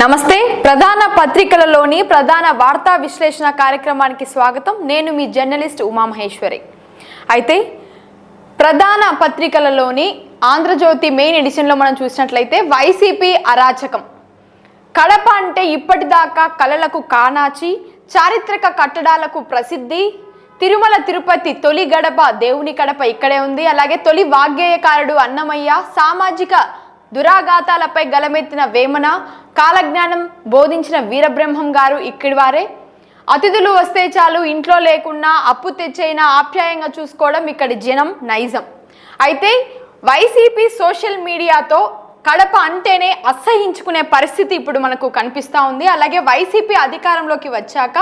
నమస్తే. ప్రధాన పత్రికలలోని ప్రధాన వార్తా విశ్లేషణ కార్యక్రమానికి స్వాగతం. నేను మీ జర్నలిస్ట్ ఉమామహేశ్వరి. అయితే ప్రధాన పత్రికలలోని ఆంధ్రజ్యోతి మెయిన్ ఎడిషన్లో మనం చూసినట్లయితే వైసీపీ అరాచకం. కడప అంటే ఇప్పటిదాకా కళలకు కానాచి చారిత్రక కట్టడాలకు ప్రసిద్ధి తిరుమల తిరుపతి తొలి గడప దేవుని కడప ఇక్కడే ఉంది. అలాగే తొలి వాగ్గేయకారుడు అన్నమయ్య సామాజిక దురాఘాతాలపై గలమెత్తిన వేమన కాలజ్ఞానం బోధించిన వీరబ్రహ్మం గారు ఇక్కడి వారే అతిథులు వస్తే చాలు ఇంట్లో లేకున్నా అప్పు తెచ్చైనా ఆప్యాయంగా చూసుకోవడం ఇక్కడి జనం నైజం. అయితే వైసీపీ సోషల్ మీడియాతో కడప అంటేనే అసహించుకునే పరిస్థితి ఇప్పుడు మనకు కనిపిస్తూ ఉంది. అలాగే వైసీపీ అధికారంలోకి వచ్చాక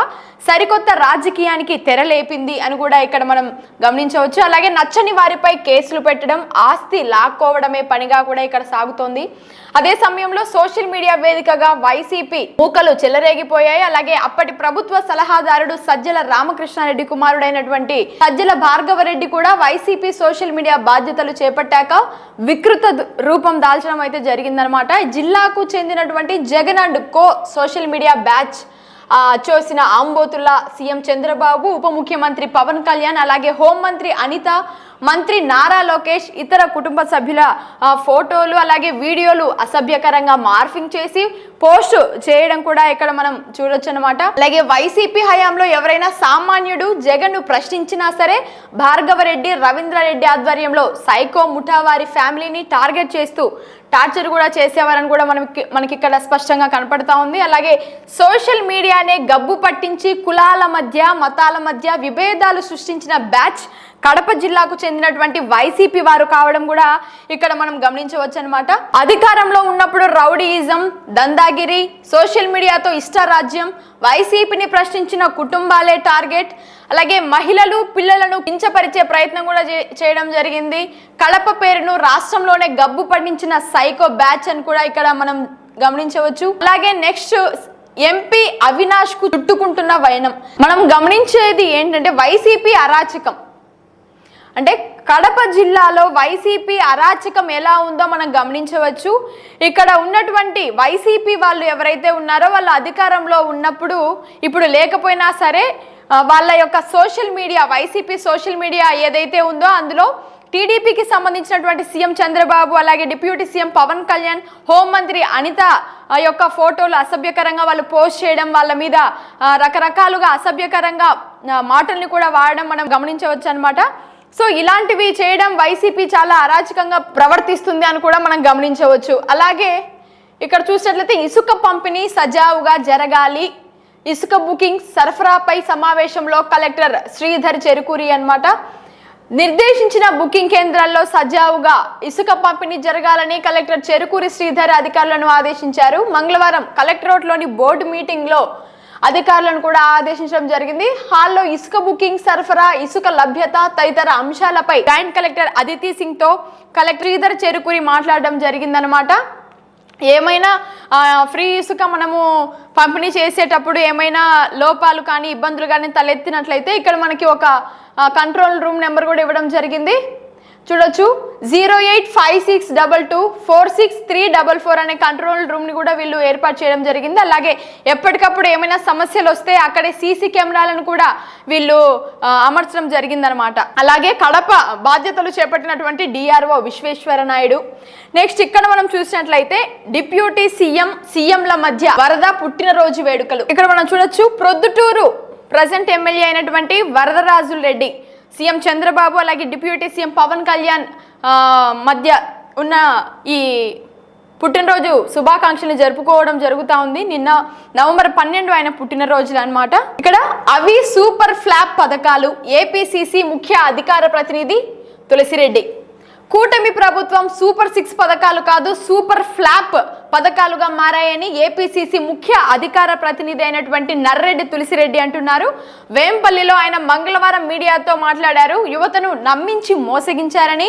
సరికొత్త రాజకీయానికి తెరలేపింది అని కూడా ఇక్కడ మనం గమనించవచ్చు. అలాగే నచ్చని వారిపై కేసులు పెట్టడం ఆస్తి లాక్కోవడమే పనిగా కూడా ఇక్కడ సాగుతోంది. అదే సమయంలో సోషల్ మీడియా వేదికగా వైసీపీ మూకలు చెలరేగిపోయాయి. అలాగే అప్పటి ప్రభుత్వ సలహాదారుడు సజ్జల రామకృష్ణారెడ్డి కుమారుడైనటువంటి సజ్జల భార్గవరెడ్డి కూడా వైసీపీ సోషల్ మీడియా బాధ్యతలు చేపట్టాక వికృత రూపం దాల్చడం అయితే జరిగిందనమాట. జిల్లాకు చెందినటువంటి Jagan and co social media batch చూసిన ఆంబోతుల్లా సీఎం చంద్రబాబు ఉప ముఖ్యమంత్రి పవన్ కళ్యాణ్ అలాగే హోంమంత్రి అనిత మంత్రి నారా లోకేష్ ఇతర కుటుంబ సభ్యుల ఫోటోలు అలాగే వీడియోలు అసభ్యకరంగా మార్ఫింగ్ చేసి పోస్ట్ చేయడం కూడా ఇక్కడ మనం చూడొచ్చు అనమాట అలాగే వైసీపీ హయాంలో ఎవరైనా సామాన్యుడు జగన్ ప్రశ్నించినా సరే భార్గవరెడ్డి రవీంద్రారెడ్డి ఆధ్వర్యంలో సైకో ముఠా వారి ఫ్యామిలీని టార్గెట్ చేస్తూ టార్చర్ కూడా చేసేవారని కూడా మనకి మనకి ఇక్కడ స్పష్టంగా కనపడతా ఉంది. అలాగే సోషల్ మీడియానే గబ్బు పట్టించి కులాల మధ్య మతాల మధ్య విభేదాలు సృష్టించిన బ్యాచ్ కడప జిల్లాకు చెందినటువంటి వైసీపీ వారు కావడం కూడా ఇక్కడ మనం గమనించవచ్చు అనమాట అధికారంలో ఉన్నప్పుడు రౌడీయిజం దందాగిరి సోషల్ మీడియాతో ఇష్టారాజ్యం వైసీపీని ప్రశ్నించిన కుటుంబాలే టార్గెట్ అలాగే మహిళలు పిల్లలను కించపరిచే ప్రయత్నం కూడా చే- చేయడం జరిగింది. కడప పేరును రాష్ట్రంలోనే గబ్బు పట్టించిన సైకో బ్యాచ్ అని కూడా ఇక్కడ మనం గమనించవచ్చు. అలాగే నెక్స్ట్ ఎంపీ అవినాష్కు చుట్టుకుంటున్న వైనం. మనం గమనించేది ఏంటంటే వైసీపీ అరాచకం. అంటే కడప జిల్లాలో వైసీపీ అరాచకం ఎలా ఉందో మనం గమనించవచ్చు. ఇక్కడ ఉన్నటువంటి వైసీపీ వాళ్ళు ఎవరైతే ఉన్నారో వాళ్ళు అధికారంలో ఉన్నప్పుడు ఇప్పుడు లేకపోయినా సరే వాళ్ళ యొక్క social media YCP social media ఏదైతే ఉందో అందులో టీడీపీకి సంబంధించినటువంటి సీఎం చంద్రబాబు అలాగే డిప్యూటీ సీఎం పవన్ కళ్యాణ్ హోంమంత్రి అనిత ఆ యొక్క ఫోటోలు అసభ్యకరంగా వాళ్ళు పోస్ట్ చేయడం వాళ్ళ మీద రకరకాలుగా అసభ్యకరంగా మాటల్ని కూడా వాడడం మనం గమనించవచ్చు అనమాట సో ఇలాంటివి చేయడం వైసీపీ చాలా అరాచకంగా ప్రవర్తిస్తుంది అని కూడా మనం గమనించవచ్చు. అలాగే ఇక్కడ చూసినట్లయితే ఇసుక పంపిణీ సజావుగా జరగాలి. ఇసుక బుకింగ్ సరఫరాపై సమావేశంలో కలెక్టర్ శ్రీధర్ చెరుకూరి అన్నమాట. నిర్దేశించిన బుకింగ్ కేంద్రాల్లో సజావుగా ఇసుక పంపిణీ జరగాలని కలెక్టర్ చెరుకూరి శ్రీధర్ అధికారులను ఆదేశించారు. మంగళవారం కలెక్టరేట్లోని బోర్డు మీటింగ్లో అధికారులను కూడా ఆదేశించడం జరిగింది. హాల్లో ఇసుక బుకింగ్ సరఫరా ఇసుక లభ్యత తదితర అంశాలపై జాయింట్ కలెక్టర్ అదితి సింగ్తో కలెక్టర్ శ్రీధర్ చేరుకుని మాట్లాడడం జరిగిందనమాట ఏమైనా ఫ్రీ ఇసుక మనము పంపిణీ చేసేటప్పుడు ఏమైనా లోపాలు కానీ ఇబ్బందులు కానీ తలెత్తినట్లయితే ఇక్కడ మనకి ఒక కంట్రోల్ రూమ్ నెంబర్ కూడా ఇవ్వడం జరిగింది. చూడొచ్చు. Zero eight five six double two four six three double four అనే కంట్రోల్ రూమ్ని కూడా వీళ్ళు ఏర్పాటు చేయడం జరిగింది. అలాగే ఎప్పటికప్పుడు ఏమైనా సమస్యలు వస్తే అక్కడే సీసీ కెమెరాలను కూడా వీళ్ళు అమర్చడం జరిగిందనమాట. అలాగే కడప బాధ్యతలు చేపట్టినటువంటి డిఆర్ఓ విశ్వేశ్వర నాయుడు. నెక్స్ట్ ఇక్కడ మనం చూసినట్లయితే డిప్యూటీ సీఎం సీఎంల మధ్య వరద పుట్టినరోజు వేడుకలు. ఇక్కడ మనం చూడొచ్చు ప్రొద్దుటూరు ప్రజెంట్ ఎమ్మెల్యే అయినటువంటి వరదరాజు రెడ్డి. సీఎం చంద్రబాబు అలాగే డిప్యూటీ సీఎం పవన్ కళ్యాణ్ మధ్య ఉన్న ఈ పుట్టినరోజు శుభాకాంక్షలు జరుపుకోవడం జరుగుతూ ఉంది. నిన్న నవంబర్ పన్నెండు ఆయన పుట్టినరోజులు అనమాట ఇక్కడ అవి సూపర్ ఫ్లాప్ పథకాలు ఏపీసీసీ ముఖ్య అధికార ప్రతినిధి తులసిరెడ్డి. కూటమి ప్రభుత్వం సూపర్ సిక్స్ పథకాలు కాదు సూపర్ ఫ్లాప్ పథకాలుగా మారాయని ఏపీసీసీ ముఖ్య అధికార ప్రతినిధి అయినటువంటి నర్రెడ్డి తులసిరెడ్డి అంటున్నారు. వేంపల్లిలో ఆయన మంగళవారం మీడియాతో మాట్లాడారు. యువతను నమ్మించి మోసగించారని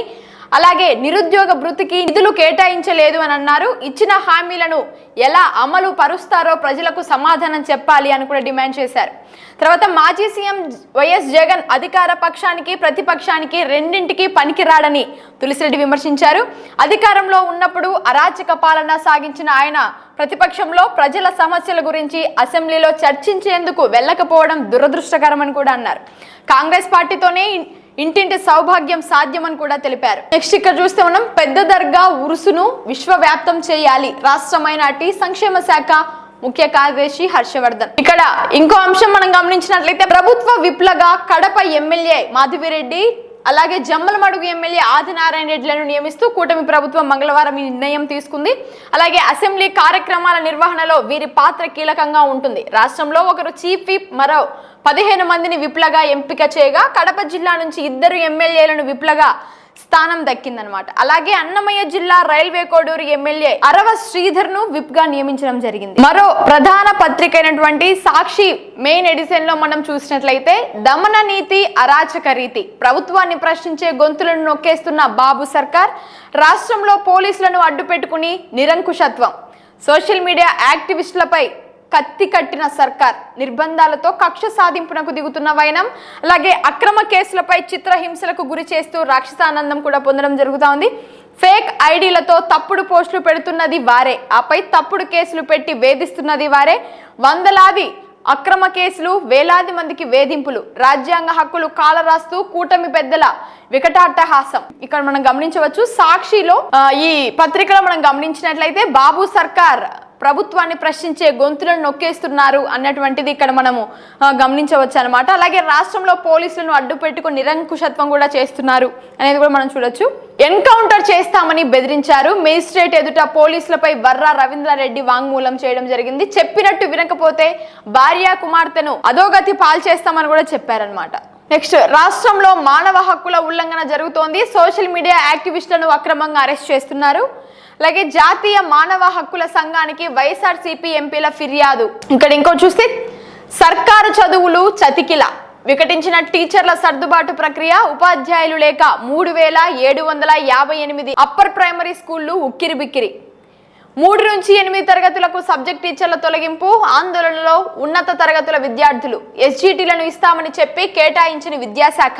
అలాగే నిరుద్యోగ భృతికి నిధులు కేటాయించలేదు అని అన్నారు. ఇచ్చిన హామీలను ఎలా అమలు పరుస్తారో ప్రజలకు సమాధానం చెప్పాలి అని కూడా డిమాండ్ చేశారు. తర్వాత మాజీ సీఎం వైఎస్ జగన్ అధికార పక్షానికి ప్రతిపక్షానికి రెండింటికి పనికిరాడని తులసిరెడ్డి విమర్శించారు. అధికారంలో ఉన్నప్పుడు అరాచక పాలన సాగించిన ఆయన ప్రతిపక్షంలో ప్రజల సమస్యల గురించి అసెంబ్లీలో చర్చించేందుకు వెళ్ళకపోవడం దురదృష్టకరమని కూడా అన్నారు. కాంగ్రెస్ పార్టీతోనే ఇంటింటి సౌభాగ్యం సాధ్యమని కూడా తెలిపారు. నెక్స్ట్ ఇక్కడ చూస్తే మనం పెద్ద దర్గా ఉరుసును విశ్వవ్యాప్తం చేయాలి. రాష్ట్ర మైనార్టీ సంక్షేమ శాఖ ముఖ్య కార్యదర్శి హర్షవర్ధన్. ఇక్కడ ఇంకో అంశం మనం గమనించినట్లయితే ప్రభుత్వ విప్లగా కడప ఎమ్మెల్యే మాధవిరెడ్డి అలాగే జమ్మలమడుగు ఎమ్మెల్యే ఆదినారాయణ రెడ్డిలను నియమిస్తూ కూటమి ప్రభుత్వం మంగళవారం ఈ నిర్ణయం తీసుకుంది. అలాగే అసెంబ్లీ కార్యక్రమాల నిర్వహణలో వీరి పాత్ర కీలకంగా ఉంటుంది. రాష్ట్రంలో ఒకరు చీఫ్ విప్ మరో పదిహేను మందిని విప్లగా ఎంపిక చేయగా కడప జిల్లా నుంచి ఇద్దరు ఎమ్మెల్యేలను విప్లగా స్థానం దక్కిందనమాట. అలాగే అన్నమయ్య జిల్లా రైల్వే కోడూరు ఎమ్మెల్యే అరవ శ్రీధర్ను విప్గా నియమించడం జరిగింది. మరో ప్రధాన పత్రిక అయినటువంటి సాక్షి మెయిన్ ఎడిషన్లో మనం చూసినట్లయితే దమన నీతి అరాచక రీతి. ప్రభుత్వాన్ని ప్రశ్నించే గొంతులను నొక్కేస్తున్న బాబు సర్కార్ రాష్ట్రంలో పోలీసులను అడ్డు పెట్టుకుని నిరంకుశత్వం. సోషల్ మీడియా యాక్టివిస్టులపై కత్తి కట్టిన సర్కార్. నిర్బంధాలతో కక్ష సాధింపునకు దిగుతున్న వైనం. అలాగే అక్రమ కేసులపై చిత్రహింసలకు గురి చేస్తూ రాక్షసానందం కూడా పొందడం జరుగుతూ ఉంది ఫేక్ ఐడీలతో తప్పుడు పోస్టులు పెడుతున్నది వారే. ఆపై తప్పుడు కేసులు పెట్టి వేధిస్తున్నది వారే. వందలాది అక్రమ కేసులు వేలాది మందికి వేధింపులు. రాజ్యాంగ హక్కులు కాలరాస్తూ కూటమి పెద్దల వికటాట్టహాసం ఇక్కడ మనం గమనించవచ్చు సాక్షిలో ఈ పత్రికలో మనం గమనించినట్లయితే బాబు సర్కార్ ప్రభుత్వాన్ని ప్రశ్నించే గొంతులను నొక్కేస్తున్నారు అన్నటువంటిది ఇక్కడ మనము గమనించవచ్చు అనమాట అలాగే రాష్ట్రంలో పోలీసులను అడ్డు పెట్టుకుని నిరంకుశత్వం కూడా చేస్తున్నారు అనేది కూడా మనం చూడొచ్చు. ఎన్కౌంటర్ చేస్తామని బెదిరించారు. మేజిస్ట్రేట్ ఎదుట పోలీసులపై వర్రా రవీంద్రారెడ్డి వాంగ్మూలం చేయడం జరిగింది. చెప్పినట్టు వినకపోతే భార్య కుమార్తెను అధోగతి పాల్చేస్తామని కూడా చెప్పారనమాట నెక్స్ట్ రాష్ట్రంలో మానవ హక్కుల ఉల్లంఘన జరుగుతోంది. సోషల్ మీడియా యాక్టివిస్టులను అక్రమంగా అరెస్ట్ చేస్తున్నారు. అలాగే జాతీయ మానవ హక్కుల సంఘానికి వైఎస్ఆర్సీపీ ఎంపీల ఫిర్యాదు. ఇక్కడ ఇంకో చూస్తే సర్కారు చదువులు చతికిల. వికటించిన టీచర్ల సర్దుబాటు ప్రక్రియ ఉపాధ్యాయులు లేక మూడు వేల ఏడు వందల యాభై ఎనిమిది అప్పర్ ప్రైమరీ స్కూళ్ళు ఉక్కిరి బిక్కిరి మూడు నుంచి ఎనిమిది తరగతులకు సబ్జెక్ట్ టీచర్ల తొలగింపు ఆందోళనలో ఉన్నత తరగతుల విద్యార్థులు ఎస్జీటీలను ఇస్తామని చెప్పి కేటాయించిన విద్యాశాఖ.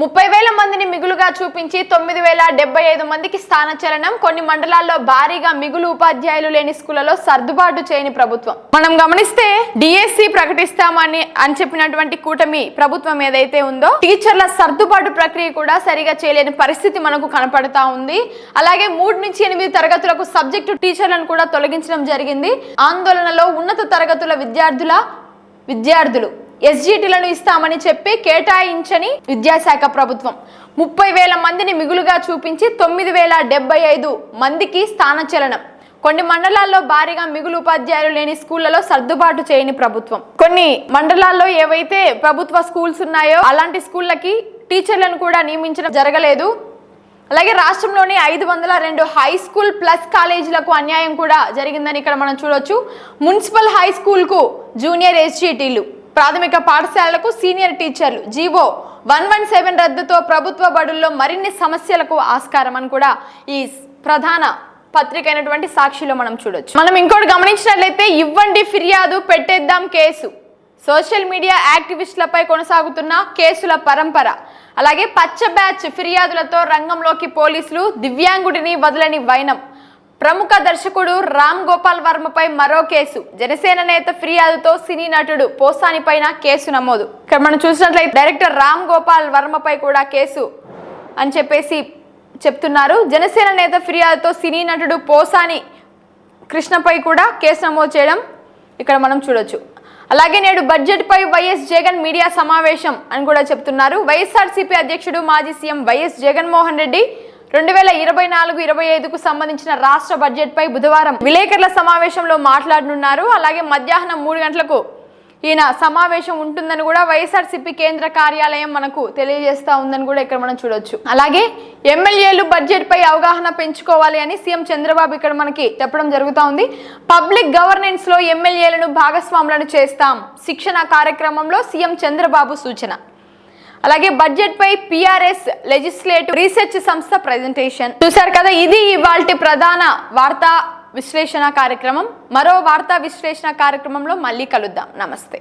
ముప్పై వేల మందిని మిగులుగా చూపించి తొమ్మిది వేల డెబ్బై ఐదు మందికి స్థానచలనం. కొన్ని మండలాల్లో భారీగా మిగులు ఉపాధ్యాయులు లేని స్కూళ్ళలో సర్దుబాటు చేయని ప్రభుత్వం. మనం గమనిస్తే డిఎస్సి ప్రకటిస్తామని అని చెప్పినటువంటి కూటమి ప్రభుత్వం ఏదైతే ఉందో టీచర్ల సర్దుబాటు ప్రక్రియ కూడా సరిగా చేయలేని పరిస్థితి మనకు కనపడతా ఉంది. అలాగే మూడు నుంచి ఎనిమిది తరగతులకు సబ్జెక్టు టీచర్లను కూడా తొలగించడం జరిగింది. ఆందోళనలో ఉన్నత తరగతుల విద్యార్థుల విద్యార్థులు ఎస్జీటీలను ఇస్తామని చెప్పి కేటాయించని విద్యాశాఖ ప్రభుత్వం. ముప్పై వేల మందిని మిగులుగా చూపించి తొమ్మిది వేల డెబ్బై ఐదు మందికి స్థానచలనం. కొన్ని మండలాల్లో భారీగా మిగులు ఉపాధ్యాయులు లేని స్కూళ్ళలో సర్దుబాటు చేయని ప్రభుత్వం. కొన్ని మండలాల్లో ఏవైతే ప్రభుత్వ స్కూల్స్ ఉన్నాయో అలాంటి స్కూళ్ళకి టీచర్లను కూడా నియమించడం జరగలేదు. అలాగే రాష్ట్రంలోని ఐదు వందల రెండు హై స్కూల్ ప్లస్ కాలేజీలకు అన్యాయం కూడా జరిగిందని ఇక్కడ మనం చూడొచ్చు. మున్సిపల్ హై స్కూల్కు జూనియర్ ఎస్జీటీలు ప్రాథమిక పాఠశాలలకు సీనియర్ టీచర్లు జీవో వన్ వన్ సెవెన్ రద్దుతో ప్రభుత్వ బడుల్లో మరిన్ని సమస్యలకు ఆస్కారం అని కూడా ఈ ప్రధాన పత్రిక అయినటువంటి సాక్షిలో మనం చూడొచ్చు. మనం ఇంకోటి గమనించినట్లయితే ఇవ్వండి ఫిర్యాదు పెట్టేద్దాం కేసు. సోషల్ మీడియా యాక్టివిస్టులపై కొనసాగుతున్న కేసుల పరంపర. అలాగే పచ్చ బ్యాచ్ ఫిర్యాదులతో రంగంలోకి పోలీసులు దివ్యాంగుడిని వదలని వైనం. ప్రముఖ దర్శకుడు రామ్ గోపాల్ వర్మపై మరో కేసు. జనసేన నేత ఫిర్యాదుతో సినీ నటుడు పోసాని పైన కేసు నమోదు. ఇక్కడ మనం చూసినట్లయితే డైరెక్టర్ రామ్ గోపాల్ వర్మపై కూడా కేసు అని చెప్పేసి చెప్తున్నారు. జనసేన నేత ఫిర్యాదుతో సినీ నటుడు పోసాని కృష్ణపై కూడా కేసు నమోదు చేయడం ఇక్కడ మనం చూడొచ్చు. అలాగే నేడు బడ్జెట్పై వైఎస్ జగన్ మీడియా సమావేశం అని కూడా చెప్తున్నారు. వైఎస్ఆర్సీపీ అధ్యక్షుడు మాజీ సీఎం వైఎస్ జగన్మోహన్ రెడ్డి రెండు వేల ఇరవై నాలుగు ఇరవై ఐదుకు సంబంధించిన రాష్ట్ర బడ్జెట్పై బుధవారం విలేకరుల సమావేశంలో మాట్లాడనున్నారు. అలాగే మధ్యాహ్నం మూడు గంటలకు ఈయన సమావేశం ఉంటుందని కూడా వైఎస్ఆర్సీపీ కేంద్ర కార్యాలయం మనకు తెలియజేస్తా ఉందని కూడా ఇక్కడ మనం చూడొచ్చు. అలాగే ఎమ్మెల్యేలు బడ్జెట్ పై అవగాహన పెంచుకోవాలి అని సీఎం చంద్రబాబు ఇక్కడ మనకి చెప్పడం జరుగుతూ ఉంది. పబ్లిక్ గవర్నెన్స్లో ఎమ్మెల్యేలను భాగస్వాములను చేస్తాం. శిక్షణ కార్యక్రమంలో సీఎం చంద్రబాబు సూచన. అలాగే బడ్జెట్ పై పిఆర్ఎస్ లెజిస్లేటివ్ రీసెర్చ్ సంస్థ ప్రెజెంటేషన్ చూశారు కదా ఇది ఇవాళ ప్రధాన వార్తా విశ్లేషణ కార్యక్రమం. మరో వార్తా విశ్లేషణ కార్యక్రమంలో మళ్ళీ కలుద్దాం. నమస్తే.